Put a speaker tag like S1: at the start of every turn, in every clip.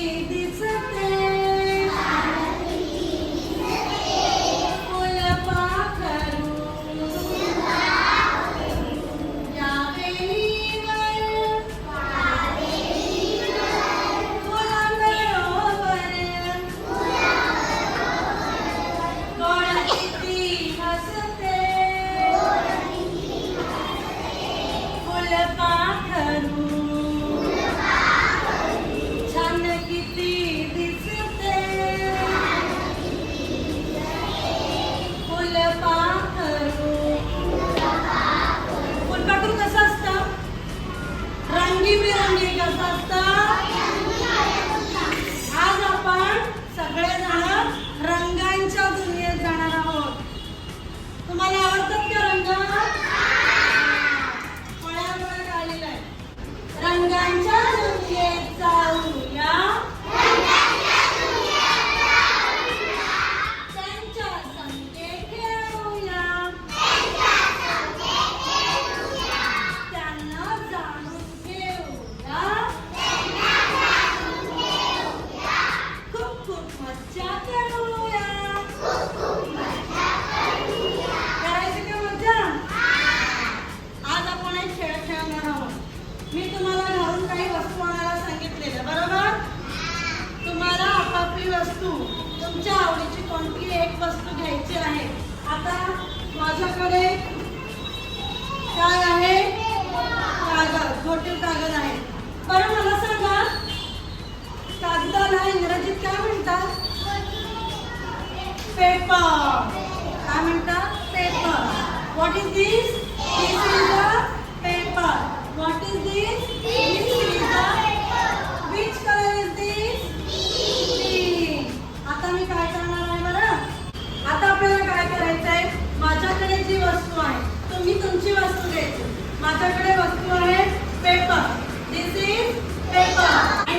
S1: 你的在 रंगीबिरंगी कसं असतं आज इंग्रजीत काय म्हणतात पेपर काय म्हणतात paper what is this paper what is this which colour is this आता मी काय करणार आहे बरं? आता आपल्याला काय करायचं आहे? माझ्याकडे जी वस्तू आहे तुम्ही तुमची वस्तू घ्यायची माझ्याकडे वस्तू आहे paper this is paper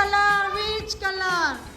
S1: color? Which color?